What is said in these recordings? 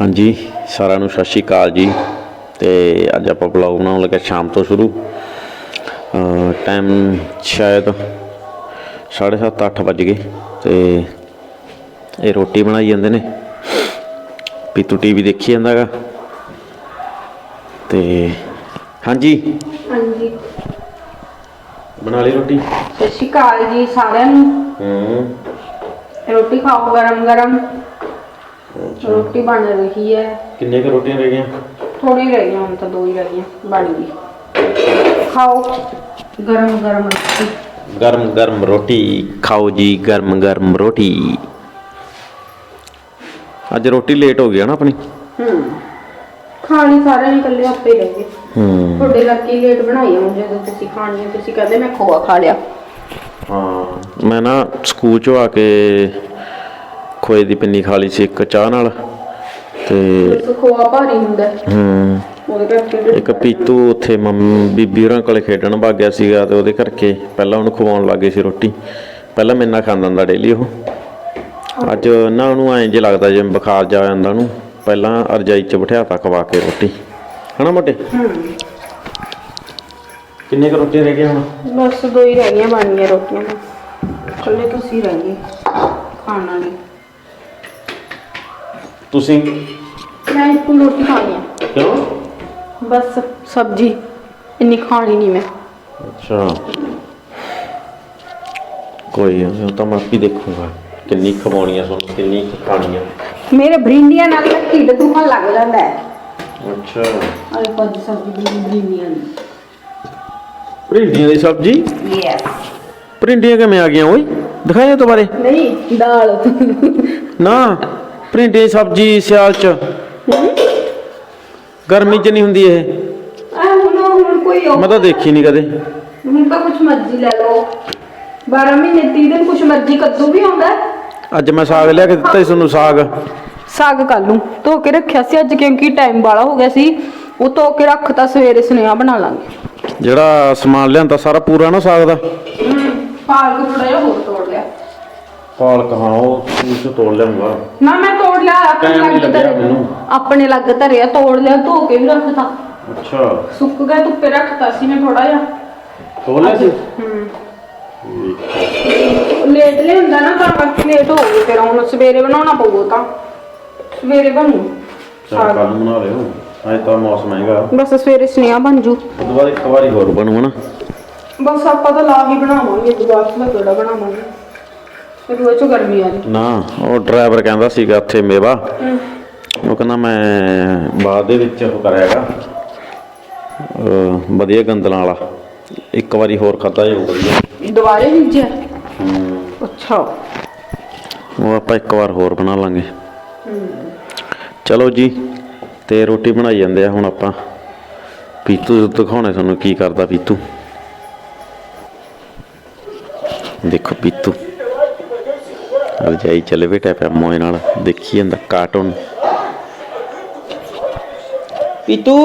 ਹਾਂਜੀ ਸਾਰਿਆਂ ਨੂੰ ਸਤਿ ਸ਼੍ਰੀ ਅਕਾਲ ਜੀ। ਤੇ ਅੱਜ ਆਪਾਂ ਬਲੌਗ ਬਣਾਉਣ ਲੱਗੇ ਸ਼ਾਮ ਤੋਂ ਸ਼ੁਰੂ। ਟਾਈਮ ਸ਼ਾਇਦ 7:30 ਅੱਠ ਵੱਜ ਗਏ। ਤੇ ਇਹ ਰੋਟੀ ਬਣਾਈ ਜਾਂਦੇ ਨੇ। ਪੀਤੂ ਟੀਵੀ ਦੇਖੀ ਜਾਂਦਾਗਾ ਤੇ ਹਾਂਜੀ। ਹਾਂਜੀ। ਬਣਾ ਲਈ ਰੋਟੀ? ਸਤਿ ਸ਼੍ਰੀ ਅਕਾਲ ਜੀ ਸਾਰਿਆਂ ਨੂੰ। ਹੂੰ। ਰੋਟੀ ਖਾਓ ਗਰਮ ਗਰਮ ਰੋਟੀ ਬਣ ਰਹੀ ਹੈ। ਕਿੰਨੇ ਕੁ ਰੋਟੀਆਂ ਰਹਿ ਗਈਆਂ? ਥੋੜੀ ਰਹਿ ਗਈਆਂ ਹੁਣ ਤਾਂ ਦੋ ਹੀ ਰਹਿ ਗਈਆਂ ਬਣ ਗਈ। ਖਾਓ। ਗਰਮ ਗਰਮ ਰੋਟੀ। ਗਰਮ ਗਰਮ ਰੋਟੀ ਖਾਓ ਜੀ ਗਰਮ ਗਰਮ ਰੋਟੀ। ਅੱਜ ਰੋਟੀ ਲੇਟ ਹੋ ਗਈ ਨਾ ਆਪਣੀ? ਹੂੰ। ਖਾਣੀ ਸਾਰਿਆਂ ਨੇ ਇਕੱਲੇ ਆਪੇ ਰਹਿ ਗਏ। ਹੂੰ। ਤੁਹਾਡੇ ਲੱਕੀ ਲੇਟ ਬਣਾਈ ਹੁਣ ਜਦੋਂ ਤੁਸੀਂ ਖਾਣੀ ਹੈ ਤੁਸੀਂ ਕਹਿੰਦੇ ਮੈਂ ਖੋਆ ਖਾ ਲਿਆ। ਹਾਂ। ਮੈਂ ਨਾ ਸਕੂਲ ਚੋਂ ਆ ਕੇ ਖੋਏ ਦੀ ਪਿੰਨੀ ਖਾ ਲਈ ਸੀ ਇੱਕ ਚਾਹ ਨਾਲ ਤੇ ਖੋਆ ਭਾਰੀ ਹੁੰਦਾ। ਹੈ, ਹੂੰ ਉਹਦੇ ਕਰਕੇ ਇੱਕ ਪੀਤੂ ਉੱਥੇ ਮੰਮ ਬੀਬੀ ਹੋਰਾਂ ਕੋਲੇ ਖੇਡਣ ਭੱਗ ਗਿਆ ਸੀਗਾ ਤੇ ਉਹਦੇ ਕਰਕੇ ਪਹਿਲਾਂ ਉਹਨੂੰ ਖਵਾਉਣ ਲੱਗੇ ਸੀ ਰੋਟੀ। ਪਹਿਲਾਂ ਮੇਰੇ ਨਾਲ ਖਾਂਦਾ ਹੁੰਦਾ ਡੇਲੀ ਉਹ। ਅੱਜ ਨਾ ਉਹਨੂੰ ਐਂ ਜੇ ਲੱਗਦਾ ਜਿਵੇਂ ਬੁਖਾਰ ਜਾ ਜਾਂਦਾ ਉਹਨੂੰ। ਪਹਿਲਾਂ ਰਜਾਈ 'ਚ ਬਿਠਾਤਾ ਖਵਾ ਕੇ ਰੋਟੀ। ਹਨਾ ਮੋਟੇ? ਕਿੰਨੇ ਕੁ ਰੋਟੀਆਂ ਰਹਿ ਗਈਆਂ ਹੁਣ? ਬਸ ਦੋ ਹੀ ਰਹਿ ਗਈਆਂ ਬਣ ਗਈਆਂ ਰੋਟੀਆਂ ਤਾਂ ਇਕੱਲੇ ਤੁਸੀਂ ਰਹਿ ਗਏ। ਖਾਣ ਵਾਲੇ। ਤੁਸੀਂ? ਮੈਂ ਇੱਕ ਰੋਟੀ ਖਾਣੀ ਹੈ ਕਿਉਂ? ਬਸ ਸਬਜੀ। ਇੰਨੀ ਖਾਣੀ ਨਹੀਂ ਮੈਂ। ਅੱਛਾ। ਕੋਈ ਨਹੀਂ ਉਹ ਤਾਂ ਮੈਂ ਆਪੀ ਦੇਖੂੰਗਾ। ਕਿੰਨੀ ਖਵਾਉਣੀ ਆ ਤੁਹਾਨੂੰ ਕਿੰਨੀ ਕੁ ਖਾਣੀ ਆ। ਮੇਰੇ ਭਰਿੰਡੀਆਂ ਨਾਲ ਤਾਂ ਢਿੱਡ ਦੁਖਣ ਲੱਗ ਜਾਂਦਾ ਹੈ। ਅੱਛਾ। ਅਰੇ ਪੰਜ ਸਬਜੀ ਦੀ ਭਿੰਡੀਆਂ ਸਬਜ਼ੀ? ਯੈਸ ਭਿੰਡੀਆਂ ਕਿਵੇਂ ਆ ਗਈਆਂ ਓਏ? ਦਿਖਾਇਆ ਦੁਬਾਰੇ ਨਹੀਂ ਦਾਲ। ਨਾ। ਦੀ ਸਬਜ਼ੀ ਸਿਆਲ ਚ। ਗਰਮੀ ਚ ਨਹੀਂ ਹੁੰਦੀ ਇਹ। ਆ ਹੁਣ ਹੁਣ ਕੋਈ ਮੈਂ ਤਾਂ ਦੇਖੀ ਨਹੀਂ ਕਦੇ। ਹੁਣ ਤਾਂ ਕੁਛ ਮਰਜ਼ੀ ਲੈ ਲਓ। 12 ਮਹੀਨੇ 30 ਦਿਨ ਕੁਛ ਮਰਜ਼ੀ ਕੱਦੂ ਵੀ ਆਉਂਦਾ ਹੈ। ਅੱਜ ਮੈਂ ਸਾਗ ਲਿਆ ਕੇ ਦਿੱਤਾ ਸੀ ਤੁਹਾਨੂੰ ਸਾਗ। ਸਾਗ ਕੱਲ ਨੂੰ ਧੋ ਕੇ ਰੱਖਿਆ ਸੀ ਅੱਜ ਕਿਉਂਕਿ ਟਾਈਮ ਬਾਲਾ ਹੋ ਗਿਆ ਸੀ। ਉਹ ਧੋ ਕੇ ਰੱਖਤਾ ਸਵੇਰੇ ਸੁਨੇਹਾ ਬਣਾ ਲਾਂਗੇ। ਜਿਹੜਾ ਸਮਾਨ ਲਿਆਂਦਾ ਸਾਰਾ ਪੂਰਾ ਨਾ ਸਾਗ ਦਾ? ਪਾਲਕ ਥੋੜਾ ਜਿਹਾ ਹੋਰ ਤੋੜ ਲਿਆ। ਪਾਲਕ ਹਾਂ ਉਹ ਸੂਚ ਤੋੜ ਲਿਆਉਂਗਾ ਨਾ ਮੈਂ ਤੋੜ ਲਿਆ ਆਪਣੇ Time ਨੀ ਲੱਗ ਲੱਗਿਆ ਧਰਿਆ। ਮੈਨੂੰ। ਆਪਣੇ ਲੱਗ ਧਰਿਆ ਤੋੜ ਲਿਆ ਧੋ ਕੇ ਵੀ ਰੱਖਤਾ। ਅੱਛਾ। ਸੁੱਕ ਗਿਆ ਧੁੱਪੇ ਰੱਖਤਾ ਸੀ ਮੈਂ ਥੋੜਾ ਜਿਹਾ। ਤੋੜ ਲਿਆ ਸੀ? ਹੂੰ। ਲੇਟ ਲਿਆਂਦਾ ਨਾ ਤਾਂ ਕਰਕੇ ਲੇਟ ਹੋ ਗਈ ਫਿਰ ਹੁਣ ਸਵੇਰੇ ਬਣਾਉਣਾ ਪਊਗਾ ਤਾਂ। ਸਵੇਰੇ ਬਣੂ। ਚਲ ਕੱਲ ਨੂੰ ਬਣਾ ਲਿਓ ਅੱਜ ਤਾਂ ਮੌਸਮ ਹੈਗਾ। ਬਸ ਸਵੇਰੇ ਸੁਨੇਹਾ ਬਣ ਜੂ। ਬਾਅਦ ਇੱਕ ਵਾਰੀ ਹੋਰ ਬਣੂ ਹਨਾ? ਬਸ ਆਪਾਂ ਤਾਂ ਲਾ ਹੀ ਬਣਾਵਾਂਗੇ ਦੁਬਾਰਾ ਤੋਂ ਕਿਹੜਾ ਬਣਾਵਾਂਗੇ। ਫਿਰ ਉਹ ਚੋਂ ਗਰਮੀ ਆ ਨਾ ਉਹ ਡਰਾਈਵਰ ਕਹਿੰਦਾ ਸੀਗਾ ਉੱਥੇ ਮੇਵਾ। ਉਹ ਕਹਿੰਦਾ ਮੈਂ ਬਾਅਦ ਦੇ ਵਿੱਚ ਉਹ ਕਰਿਆਗਾ। ਵਧੀਆ ਗੰਦਲਾਂ ਵਾਲਾ। ਇੱਕ ਵਾਰੀ ਹੋਰ ਖਾਦਾ ਜਾਊ ਵਧੀਆ। ਦੁਬਾਰੇ ਬੀਜਿਆ ਅੱਛਾ। ਉਹ ਆਪਾਂ ਇੱਕ ਵਾਰ ਹੋਰ ਬਣਾ ਲਾਂਗੇ। ਚਲੋ ਜੀ ਤੇ ਰੋਟੀ ਬਣਾਈ ਜਾਂਦੇ ਆ ਹੁਣ ਆਪਾਂ। ਪੀਤੂ ਦਿਖਾਉਣੇ ਤੁਹਾਨੂੰ ਕੀ ਕਰਦਾ ਪੀਤੂ। ਦੇਖੋ ਪੀਤੂ। ਰਜਾਈ ਚਲੇ ਬੇਟਾ ਪਿਆ ਮੋਏ ਨਾਲ। ਦੇਖੀ ਜਾਂਦਾ ਕਾਰਟੂਨ ਪੀਤੂ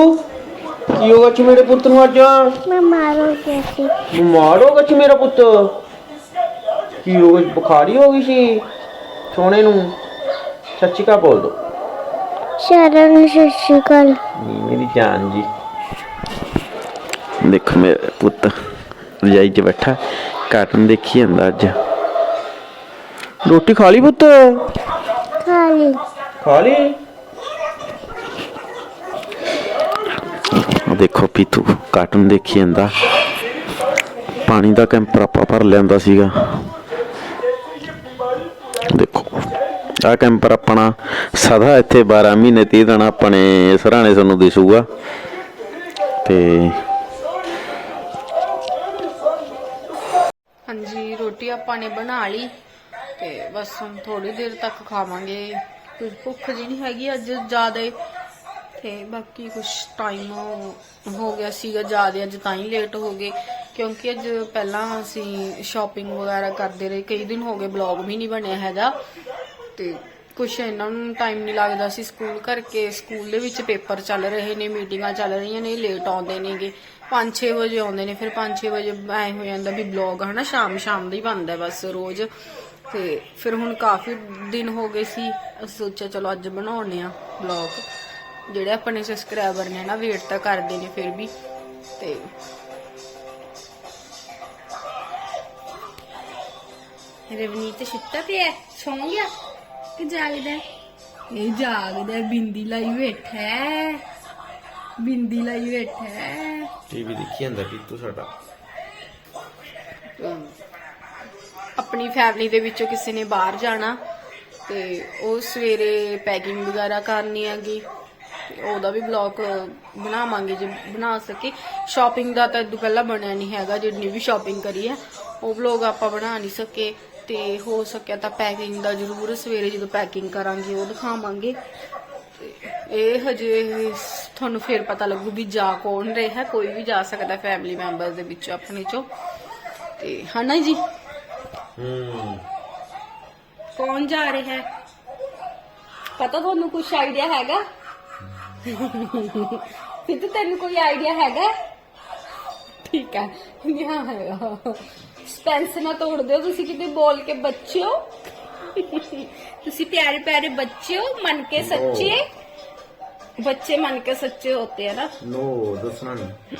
ਕੀ ਹੋਗਾ ਚ ਮੇਰੇ ਪੁੱਤ ਨੂੰ ਅੱਜ? ਮੈਂ ਮਾਰੋ ਕੈਸੇ ਬਿਮਾਰ ਹੋ ਗਿਆ ਸੀ। ਮੇਰਾ ਪੁੱਤ? ਕੀ ਹੋ ਗਿਆ ਬੁਖਾਰੀ ਹੋ ਗਈ ਸੀ ਸੋਹਣੇ ਨੂੰ? ਸੱਚੀ ਕਾ ਬੋਲ ਦੋ। ਸ਼ਰਨ ਸ਼ਸ਼ੀਕਲ ਮੇਰੀ ਜਾਨ ਜੀ। ਦੇਖੋ ਮੇਰਾ ਪੁੱਤ ਰਜਾਈ 'ਚ ਬੈਠਾ। ਕਾਰਟੂਨ ਦੇਖੀ ਜਾਂਦਾ ਅੱਜ। ਰੋਟੀ ਖਾ ਲਈ ਪੁੱਤ? ਖਾਲੀ। ਖਾ ਲਈ? ਦੇਖੋ ਪੀਤੂ ਕਾਰਟੂਨ ਦੇਖੀ ਜਾਂਦਾ। ਪਾਣੀ ਦਾ ਕੈਂਪਰ ਆਪਾਂ ਭਰ ਲਿਆਂਦਾ ਸੀਗਾ। ਦੇਖੋ ਆ ਕੈਂਪਰ ਆਪਣਾ ਸਦਾ ਇੱਥੇ 12 ਮਹੀਨੇ 30 ਦਿਨ ਆਪਣੇ ਸਰਾਣੇ ਤੁਹਾਨੂੰ ਦਿਸੂਗਾ ਤੇ ਹਾਂਜੀ ਰੋਟੀ ਆਪਾਂ ਨੇ ਬਣਾ ਲਈ। ਤੇ ਬਸ ਹੁਣ ਥੋੜੀ ਦੇਰ ਤੱਕ ਖਾਵਾਂਗੇ। ਕੁਝ ਭੁੱਖ ਜੀ ਨਹੀਂ ਹੈਗੀ ਅੱਜ ਜ਼ਿਆਦਾ ਹੀ। ਤੇ ਬਾਕੀ ਕੁਝ ਟਾਈਮ ਹੋ ਗਿਆ ਸੀਗਾ ਜ਼ਿਆਦਾ, ਅੱਜ ਤਾਂ ਹੀ ਲੇਟ ਹੋ ਗਏ। ਕਿਉਂਕਿ ਅੱਜ ਪਹਿਲਾਂ ਅਸੀਂ ਸ਼ਾਪਿੰਗ ਵਗੈਰਾ ਕਰਦੇ ਰਹੇ। ਕਈ ਦਿਨ ਹੋ ਗਏ ਬਲੌਗ ਵੀ ਨਹੀਂ ਬਣਿਆ ਹੈਗਾ। ਤੇ ਕੁਛ ਇਹਨਾਂ ਨੂੰ ਟਾਈਮ ਨਹੀਂ ਲੱਗਦਾ ਸੀ ਸਕੂਲ ਕਰਕੇ। ਸਕੂਲ ਦੇ ਵਿੱਚ ਪੇਪਰ ਚੱਲ ਰਹੇ ਨੇ, ਮੀਟਿੰਗਾਂ ਚੱਲ ਰਹੀਆਂ ਨੇ ਲੇਟ ਆਉਂਦੇ ਨੇਗੇ। 5-6 ਵਜੇ ਆਉਂਦੇ ਨੇ, ਫਿਰ 5-6 ਵਜੇ ਐ ਹੋ ਜਾਂਦਾ ਵੀ ਬਲੌਗ ਹਨਾ ਸ਼ਾਮ ਸ਼ਾਮ ਦਾ ਹੀ ਬਣਦਾ ਬਸ ਰੋਜ਼। ਤੇ ਫਿਰ ਹੁਣ ਕਾਫੀ ਦਿਨ ਹੋ ਗਏ ਸੀ ਅਸੀਂ ਸੋਚਿਆ ਚਲੋ ਅੱਜ ਬਣਾਉਣੇ ਆ ਵਲੌਗ ਜਿਹੜੇ ਆਪਣੇ ਸਬਸਕ੍ਰਾਈਬਰ ਨੇ ਨਾ ਵੇਟ ਤਾਂ ਕਰਦੇ ਨੇ ਫਿਰ ਵੀ। ਤੇ ਰਵਨੀਤ ਸੁੱਤਾ ਪਿਆ ਸੌਂ ਗਿਆ? ਕਿ ਜਾਗਦਾ ਹੈ? ਇਹ ਜਾਗਦਾ ਬਿੰਦੀ ਲਾਈ ਬੈਠਾ ਹੈ। ਬਿੰਦੀ ਲਾਈ ਬੈਠਾ ਹੈ। ਟੀਵੀ ਦੇਖੀ ਜਾਂਦਾ ਪੀਤੂ ਸਾਡਾ? ਆਪਣੀ ਫੈਮਿਲੀ ਦੇ ਵਿੱਚੋਂ ਕਿਸੇ ਨੇ ਬਾਹਰ ਜਾਣਾ ਤੇ ਉਹ ਸਵੇਰੇ ਪੈਕਿੰਗ ਵਗੈਰਾ ਕਰਨੀ ਹੈਗੀ ਉਹਦਾ ਵੀ ਬਲੌਗ ਬਣਾਵਾਂਗੇ ਜੇ ਬਣਾ ਸਕੇ। ਸ਼ਾਪਿੰਗ ਦਾ ਤਾਂ ਇਦੋਂ ਪਹਿਲਾਂ ਬਣਿਆ ਨਹੀਂ ਹੈਗਾ ਜਿੰਨੀ ਵੀ ਸ਼ਾਪਿੰਗ ਕਰੀ ਹੈ, ਉਹ ਬਲੌਗ ਆਪਾਂ ਬਣਾ ਨਹੀਂ ਸਕੇ ਤੇ ਹੋ ਸਕਿਆ ਤਾਂ ਪੈਕਿੰਗ ਦਾ ਜ਼ਰੂਰ ਸਵੇਰੇ ਜਦੋਂ ਪੈਕਿੰਗ ਕਰਾਂਗੇ ਉਹ ਦਿਖਾਵਾਂਗੇ। ਤੇ ਇਹ ਹਜੇ ਤੁਹਾਨੂੰ ਫਿਰ ਪਤਾ ਲੱਗੂ ਵੀ ਜਾ ਕੌਣ ਰਿਹਾ, ਕੋਈ ਵੀ ਜਾ ਸਕਦਾ ਫੈਮਿਲੀ ਮੈਂਬਰ ਦੇ ਵਿੱਚ, ਆਪਣੇ ਚੋਂ। ਤੇ ਹਨਾ ਜੀ? ਹੂੰ ਕੌਣ ਜਾ ਰਿਹਾ ਹੈ? ਪਤਾ ਤੁਹਾਨੂੰ ਕੁਝ ਆਈਡੀਆ ਹੈਗਾ? ਫਿਰ ਤੈਨੂੰ ਕੋਈ ਆਈਡੀਆ ਹੈਗਾ? ਠੀਕ ਹੈ ਨਹੀਂ ਹੈਗਾ ਸਪੈਂਸ ਨਾ ਤੋੜ ਦਿਓ ਤੁਸੀਂ ਕਿਤੇ ਬੋਲ ਕੇ ਬੱਚਿਓ ਤੁਸੀਂ ਪਿਆਰੇ ਪਿਆਰੇ ਬੱਚਿਓ ਮਨ ਕੇ ਸੱਚੇ। ਬੱਚੇ ਮਨ ਕੇ ਸੱਚੇ ਹੋਤੇ ਹੈ ਨਾ। ਨੋ ਦੱਸਣਾ ਨਹੀਂ।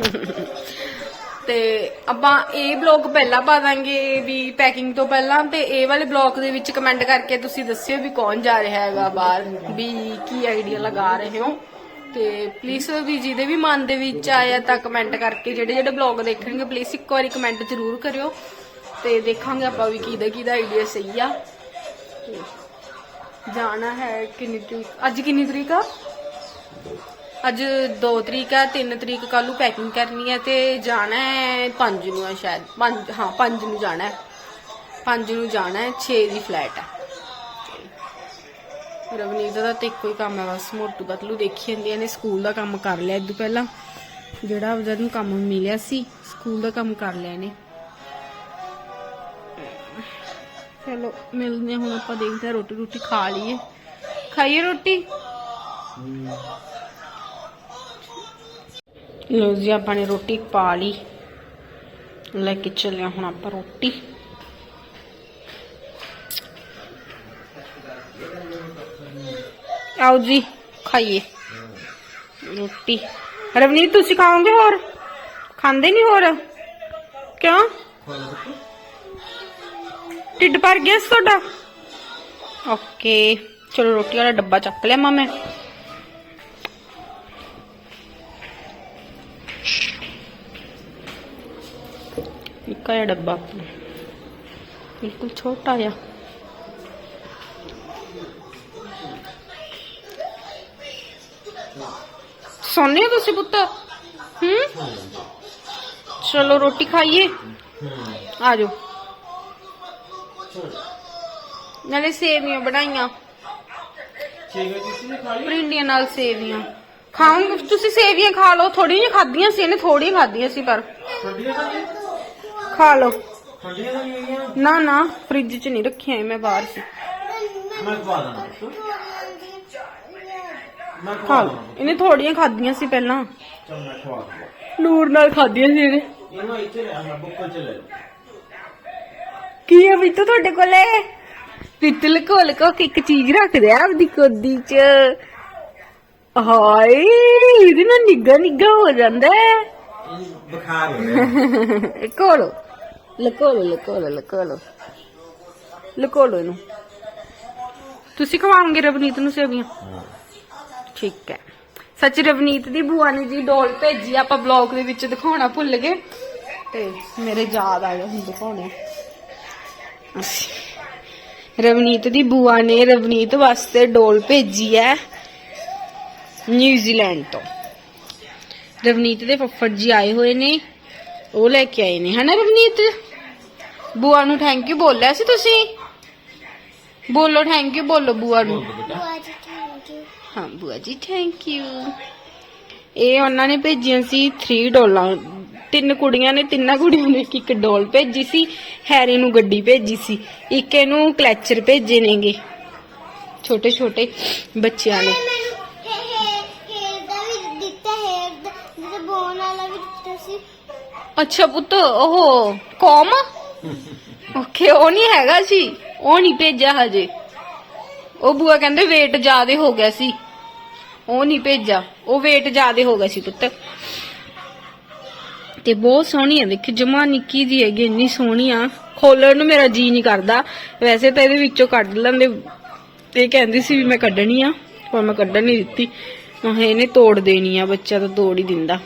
ਤੇ ਆਪਾਂ ਇਹ ਬਲੌਗ ਪਹਿਲਾਂ ਪਾ ਦਾਂਗੇ ਵੀ ਪੈਕਿੰਗ ਤੋਂ ਪਹਿਲਾਂ ਤੇ ਇਹ ਵਾਲੇ ਬਲੌਗ ਦੇ ਵਿੱਚ ਕਮੈਂਟ ਕਰਕੇ ਤੁਸੀਂ ਦੱਸਿਓ ਵੀ ਕੌਣ ਜਾ ਰਿਹਾ ਹੈਗਾ ਬਾਹਰ, ਵੀ ਕੀ ਆਈਡੀਆ ਲਗਾ ਰਹੇ ਹੋ। ਤੇ ਪਲੀਜ਼ ਵੀ ਜਿਹਦੇ ਵੀ ਮਨ ਦੇ ਵਿੱਚ ਆਇਆ ਤਾਂ ਕਮੈਂਟ ਕਰਕੇ ਜਿਹੜੇ ਜਿਹੜੇ ਬਲੌਗ ਦੇਖਣਗੇ ਪਲੀਜ਼ ਇੱਕ ਵਾਰੀ ਕਮੈਂਟ ਜ਼ਰੂਰ ਕਰਿਓ ਤੇ ਦੇਖਾਂਗੇ ਆਪਾਂ ਵੀ ਕਿਹਦਾ ਕਿਹਦਾ ਆਈਡੀਆ ਸਹੀ ਆ। ਜਾਣਾ ਹੈ ਕਿੰਨੀ ਤਰੀਕ, ਅੱਜ ਕਿੰਨੀ ਤਰੀਕ ਆ? ਅੱਜ 2 ਤਰੀਕ ਆ 3 ਤਰੀਕ ਕੱਲ ਨੂੰ ਪੈਕਿੰਗ ਕਰਨੀ ਹੈ ਤੇ ਜਾਣਾ ਹੈ 5 ਨੂੰ ਆ ਸ਼ਾਇਦ। 5 ਹਾਂ 5 ਨੂੰ ਜਾਣਾ ਹੈ। 5 ਨੂੰ ਜਾਣਾ ਹੈ 6 ਦੀ ਫਲਾਈਟ ਹੈ। ਰਵਨੀਤ ਦਾ ਤਾਂ ਇੱਕੋ ਹੀ ਕੰਮ ਹੈ ਬਸ, ਮੋਟੂ ਪਤਲੂ ਦੇਖੀ ਜਾਂਦੀਆਂ ਨੇ ਸਕੂਲ ਦਾ ਕੰਮ ਕਰ ਲਿਆ ਇਦੋਂ ਪਹਿਲਾਂ। ਜਿਹੜਾ ਉਹਦਾ ਨੂੰ ਕੰਮ ਮਿਲਿਆ ਸੀ, ਸਕੂਲ ਦਾ ਕੰਮ ਕਰ ਲਿਆ ਨੇ ਚਲੋ, ਮਿਲਦੇ ਹਾਂ, ਹੁਣ ਆਪਾਂ ਦੇਖਦੇ ਹਾਂ ਰੋਟੀ ਰੋਟੀ ਖਾ ਲਈਏ। ਖਾਈਏ ਰੋਟੀ? ਲੋ ਜੀ, ਆਪਾਂ ਨੇ ਰੋਟੀ ਪਾ ਲਈ। ਲੈ ਕੇ ਚੱਲਿਆ ਹੁਣ ਆਪਾਂ ਰੋਟੀ। ਆਓ ਜੀ, ਖਾਈਏ। ਰੋਟੀ। ਰਵਨੀਤ, ਤੁਸੀਂ ਖਾਓਗੇ ਹੋਰ? ਖਾਂਦੇ ਨਹੀਂ ਹੋਰ? ਕਿਉਂ? ਢਿੱਡ ਭਰ ਗਿਆ ਸੀ ਤੁਹਾਡਾ? ਓਕੇ, ਚਲੋ ਰੋਟੀ ਵਾਲਾ ਡੱਬਾ ਚੱਕ ਲਿਆ ਮਾਂ ਮੈਂ ਨਿੱਕਾ ਜਿਹਾ ਡੱਬਾ ਆਪਣਾ ਬਿਲਕੁਲ ਸੋਨੇ ਤੁਸੀਂ ਪੁੱਤ? ਹੂੰ? ਚਲੋ ਰੋਟੀ ਖਾਈਏ। ਆ ਜਾਓ ਨਾਲੇ ਸੇਵੀਆਂ ਬਣਾਈਆਂ। ਪ੍ਰਿੰਡੀਆਂ ਨਾਲ ਸੇਵੀਆਂ। ਖਾਓਗੇ? ਤੁਸੀਂ ਸੇਵੀਆਂ ਖਾ ਲਓ। ਥੋੜੀਆਂ ਜਿਹੀਆਂ ਖਾਧੀਆਂ ਸੀ, ਇਹਨੇ ਥੋੜੀਆਂ ਖਾਧੀਆਂ ਸੀ ਪਰ। ਖਾ ਲਓ। ਠੰਡੀਆਂ ਤਾਂ ਨਹੀਂ ਹੋਈਆਂ? ਨਾ ਨਾ ਫ੍ਰਿਜ 'ਚ ਨਹੀਂ ਰੱਖੀਆਂ ਇਹ, ਮੈਂ ਬਾਹਰ ਸੀ। ਮੈਂ ਖਵਾ ਦਾਂ। ਮੈਂ ਖਾ ਲਓ। ਇਹਨੇ ਥੋੜੀਆਂ ਖਾਧੀਆਂ ਸੀ ਪਹਿਲਾਂ। ਚਲ ਮੈਂ ਖਵਾ ਦਾਂ ਨੂਰ ਨਾਲ ਖਾਧੀਆਂ ਸੀ ਇਹਨੇ। ਇਹਨੂੰ ਇੱਥੇ ਲੈ ਆ ਬੁੱਕਲ ਚ ਲੈ ਕੀ ਹੈ ਵੀ ਤੁਹਾਡੇ ਕੋਲੇ? ਪਿੱਤਲ ਕੋਲ ਕੋ ਇੱਕ ਚੀਜ਼ ਰੱਖਦੇ ਆ ਆਪਦੀ ਕੋਦੀ 'ਚ। ਹਾਏ ਇਹਦੇ ਨਾਲ ਨਿੱਗਾ ਨਿੱਗਾ ਹੋ ਜਾਂਦਾ। ਹੈ ਬੁਖਾਰ ਹੋ ਰਿਹਾ ਕੋਲੋ ਲਕੋਲੋ ਲਕੋਲੋ ਲਕੋਲੋ ਲਕੋਲੋ ਇਹਨੂੰ ਤੁਸੀਂ ਖਵਾਓਗੇ ਰਵਨੀਤ ਨੂੰ ਸੇਵੀਆਂ? ਠੀਕ ਹੈ। ਸੱਚ ਰਵਨੀਤ ਦੀ ਬੂਆ ਨੇ ਜੀ ਡੋਲ ਭੇਜੀ, ਆਪਾਂ ਬਲੌਗ ਦੇ ਵਿੱਚ ਦਿਖਾਉਣਾ ਭੁੱਲ ਗਏ। ਤੇ ਮੇਰੇ ਯਾਦ ਆ ਗਿਆ ਹੁਣ ਦਿਖਾਉਣੇ ਰਵਨੀਤ ਦੀ ਬੂਆ ਨੇ ਰਵਨੀਤ ਵਾਸਤੇ ਡੋਲ ਭੇਜੀ ਹੈ ਨਿਊਜ਼ੀਲੈਂਡ ਤੋਂ। ਰਵਨੀਤ ਦੇ ਫੱਫੜ ਜੀ ਆਏ ਹੋਏ ਨੇ, ਉਹ ਲੈ ਕੇ ਆਏ ਨੇ। ਹਨਾ ਰਵਨੀਤ? ਬੂਆ ਨੂੰ ਥੈਂਕ ਯੂ ਬੋਲਿਆ ਸੀ ਤੁਸੀਂ? ਬੋਲੋ ਥੈਂਕ ਯੂ ਬੋਲੋ ਬੂਆ ਨੂੰ। ਹਾਂ ਬੂਆ ਜੀ ਥੈਂਕ ਯੂ ਇਹ ਉਹਨਾਂ ਨੇ ਭੇਜੀਆਂ ਸੀ 3 ਡੋਲਾਂ। ਤਿੰਨ ਕੁੜੀਆਂ ਨੇ ਤਿੰਨਾਂ ਕੁੜੀਆਂ ਨੇ ਇੱਕ ਇੱਕ ਡੋਲ ਭੇਜੀ ਸੀ। ਹੈਰੀ ਨੂੰ ਗੱਡੀ ਭੇਜੀ ਸੀ। ਇੱਕ ਇਹਨੂੰ ਕਲੈਚਰ ਭੇਜੇ ਨੇਗੇ। ਛੋਟੇ ਛੋਟੇ ਬੱਚਿਆਂ ਨੇ। ਅੱਛਾ ਪੁੱਤ ਉਹ ਕੌਮ? ਓਕੇ ਉਹ ਨਹੀਂ ਹੈਗਾ ਸੀ। ਉਹ ਨਹੀਂ ਭੇਜਿਆ ਹਜੇ। ਉਹ ਬੂਆ ਕਹਿੰਦੇ weight ਜ਼ਿਆਦੇ ਹੋ ਗਿਆ ਸੀ। ਉਹ ਨਹੀਂ ਭੇਜਿਆ। ਉਹ weight ਜ਼ਿਆਦੇ ਹੋ ਗਿਆ ਸੀ ਪੁੱਤ। ਤੇ ਬਹੁਤ ਸੋਹਣੀ ਆ ਦੇਖੀ ਜਮਾ ਨਿੱਕੀ ਜੀ ਹੈਗੀ, ਇੰਨੀ ਸੋਹਣੀ ਆ। ਖੋਲਣ ਨੂੰ ਮੇਰਾ ਜੀ ਨਹੀਂ ਕਰਦਾ। ਵੈਸੇ ਤਾਂ ਇਹਦੇ ਵਿੱਚੋਂ ਕੱਢ ਲੈਂਦੇ। ਤੇ ਕਹਿੰਦੀ ਸੀ ਵੀ ਮੈਂ ਕੱਢਣੀ ਆ, ਪਰ ਮੈਂ ਕੱਢਣ ਨਹੀਂ ਦਿੱਤੀ। ਮੈਂ ਇਹਨੇ ਤੋੜ ਦੇਣੀ ਆ, ਬੱਚਾ ਤਾਂ ਤੋੜ ਹੀ ਦਿੰਦਾ।